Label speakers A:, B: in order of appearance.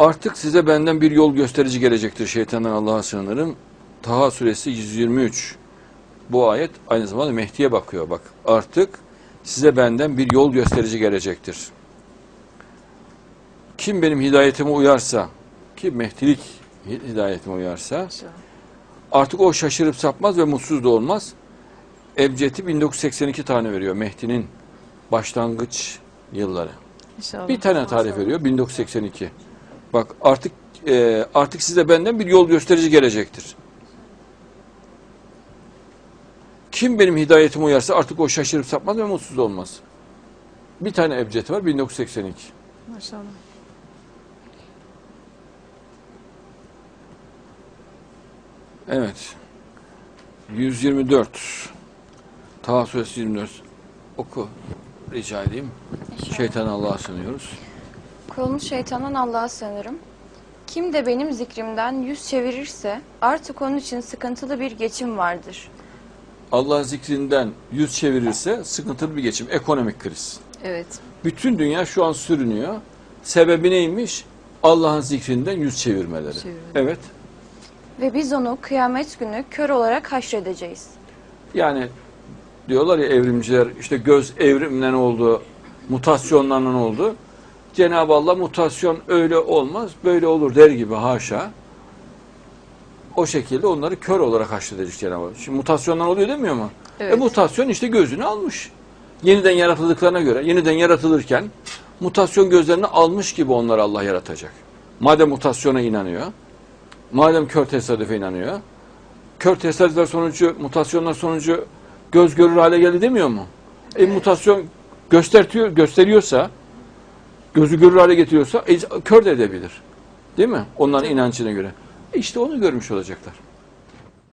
A: Artık size benden bir yol gösterici gelecektir şeytandan Allah'a sığınırım. Taha suresi 123. Bu ayet aynı zamanda Mehdi'ye bakıyor. Bak artık size benden bir yol gösterici gelecektir. Kim benim hidayetime uyarsa, kim Mehdilik hidayetime uyarsa artık o şaşırıp sapmaz ve mutsuz da olmaz. Ebced'i 1982 tane veriyor Mehdi'nin başlangıç yılları.
B: İnşallah.
A: Bir tane tarif veriyor 1982. Bak artık e, artık size benden bir yol gösterici gelecektir. Kim benim hidayetime uyarsa artık o şaşırıp sapmaz ve mutsuz olmaz. Bir tane ebced var 1982.
B: Maşallah.
A: Evet. 124. Taha suresi 124. Oku. Rica edeyim. Şeytan Allah'a sığınıyoruz.
C: Kolunu şeytandan Allah'a sığınırım. Kim de benim zikrimden yüz çevirirse artık onun için sıkıntılı bir geçim vardır.
A: Allah zikrinden yüz çevirirse sıkıntılı bir geçim, ekonomik kriz.
B: Evet.
A: Bütün dünya şu an sürünüyor. Sebebi neymiş? Allah'ın zikrinden yüz çevirmeleri.
B: Çevirmeleri.
A: Evet.
C: Ve biz onu kıyamet günü kör olarak haşredeceğiz.
A: Yani diyorlar ya evrimciler işte göz evrimden oldu, mutasyonlardan oldu. Cenab-ı Allah mutasyon öyle olmaz, böyle olur der gibi haşa. O şekilde onları kör olarak haşredecek Cenab-ı Allah. Şimdi mutasyonlar oluyor demiyor mu?
B: Evet.
A: E mutasyon işte gözünü almış. Yeniden yaratıldıklarına göre, yeniden yaratılırken mutasyon gözlerini almış gibi onları Allah yaratacak. Madem mutasyona inanıyor, madem kör tesadüfe inanıyor, kör tesadüfler sonucu, mutasyonlar sonucu göz görür hale geldi demiyor mu? E mutasyon göstertiyor, gösteriyorsa, gözü görür hale getiriyorsa e, kör de edebilir. Değil mi? Onların inancına göre. E işte onu görmüş olacaklar.